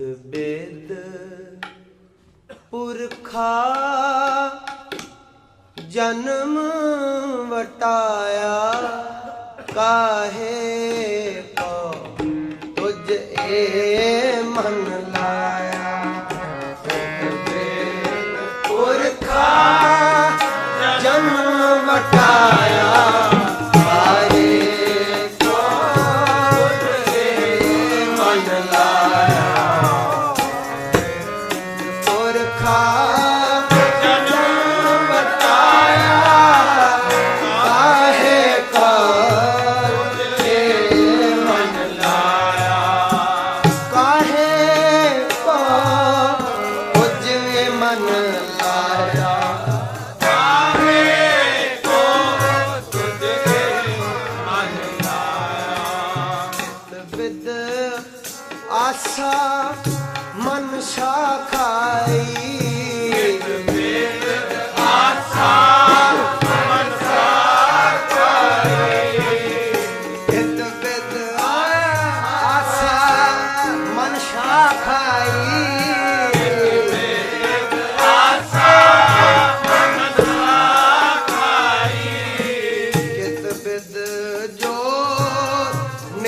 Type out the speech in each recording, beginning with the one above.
ਇਤ ਬੇਦ ਪੁਰਖਾ ਜਨਮ ਵਟਾਇਆ, ਕਾਹੇ ਕੋ ਤੁਝ ਏ ਮਨ ਲਾਇਆ। ਪੁਰਖਾ ਜਨਮ ਵਟਾਇਆ, ਕਾਹੇ ਕੋ ਤੁਝ ਏ ਮਨ ਲਾਇਆ। ਆਸਾ ਮਨ ਸ਼ਾਖਾਈ। ਕਿਤ ਵਿਦ ਆਸਾ ਮਨ ਸ਼ਾਖਾਈ। ਕਿਤ ਬਿਦ ਜੋ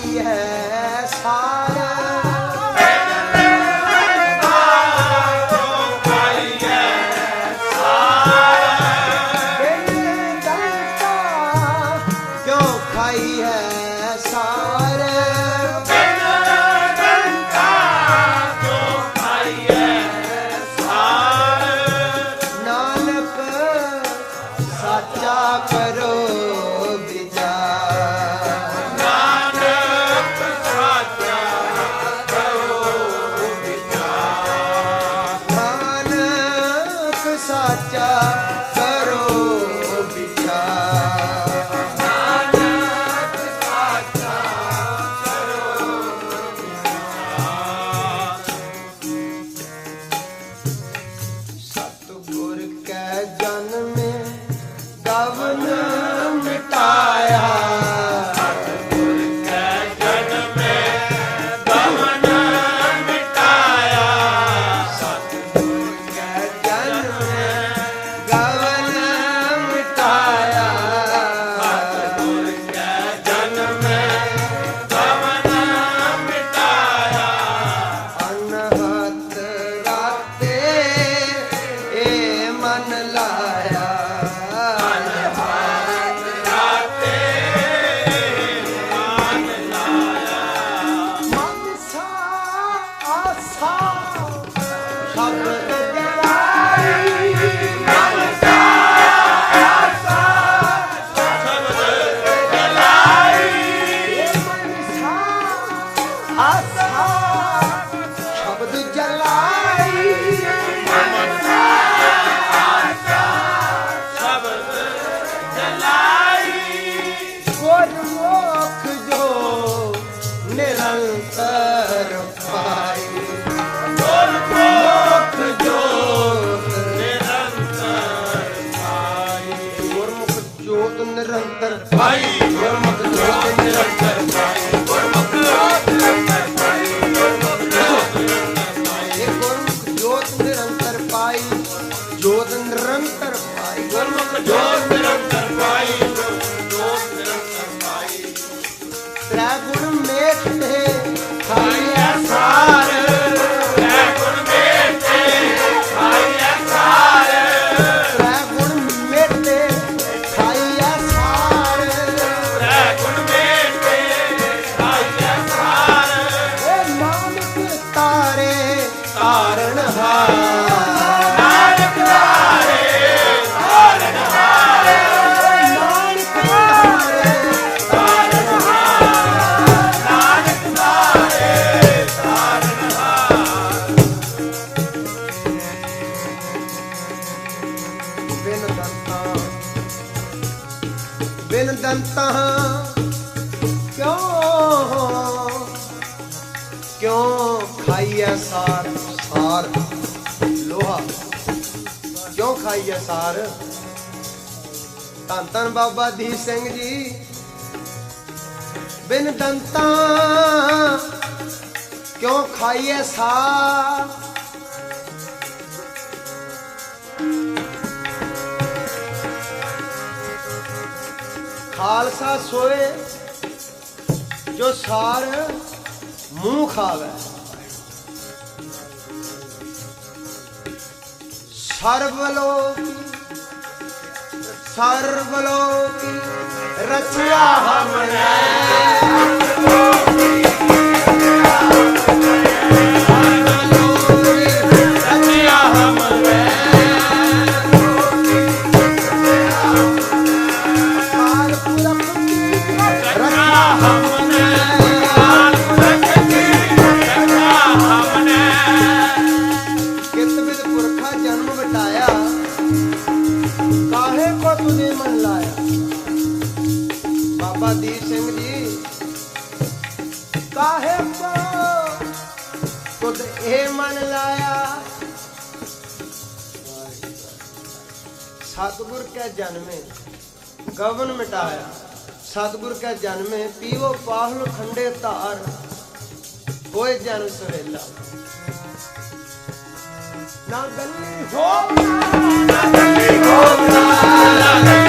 ਖਾਈ ਹੈ ਸਾਰਾ। ਨਿਰੰਤਰ ਪਾਈ, ਜੋਤ ਨਿਰੰਤਰ ਪਾਈ। ਗੁਰਮੁਖ ਜੋਤ ਨਿਰੰਤਰ ਪਾਈ ਗੁਰਮੁਖ ਜੋਤ ਨਿਰੰਤਰ ਪਾਈ ਤ੍ਰੈ ਗੁਣ ਮੇਖ ਤੇ ਖਾਈਐ ਸਾਰ। ਤ੍ਰੈ ਗੁਣ ਮੇਖ ਤੇ ਖਾਈਐ ਸਾਰ। ਤ੍ਰੈ ਗੁਣ ਮੇਖ ਤੇ ਖਾਈਐ ਸਾਰ ਤ੍ਰੈ ਗੁਣ ਮੇਖ ਤੇ ਖਾਈਐ ਸਾਰ ਏ ਨਾਨਕ ਤਾਰੇ ਤਾਰਨ ਹਾਰ। ਕਿਉਂ ਖਾਈਐ ਸਾਰ ਸਾਰ ਲੋਹਾ? ਕਿਉਂ ਖਾਈਐ ਸਾਰ? ਧੰਨ ਧੰਨ ਬਾਬਾ ਦੀਪ ਸਿੰਘ ਜੀ। ਬਿਨ ਦੰਤਾਂ ਕਿਉਂ ਖਾਈਐ ਸਾਰ? ਖਾਲਸਾ ਸੋਏ ਜੋ ਸਾਰ ਮੂੰਹ ਖਾਵੇ। ਸਰਬ ਲੋਕੀ ਸਰਬ ਲੋਕੀ ਰਚਿਆ ਹਮਨੇ। ਬਾਬਾ ਦੀਪ ਸਿੰਘ ਜੀ। ਕਾਹੇ ਕੋ ਤੁਧ ਇਹ ਮਨ ਲਾਇਆ। ਸਤਿਗੁਰ ਕੈ ਜਨਮੇ, ਗਵਨ ਮਿਟਾਇਆ। ਸਤਿਗੁਰ ਕੈ ਜਨਮੇ, ਪੀਵੋ ਪਾਹਲ ਖੰਡੇ ਧਾਰ। ਹੋਏ ਜਨ ਸਵੇਲਾ ਨਾ ਗੱਲੀ ਹੋ ਇਹ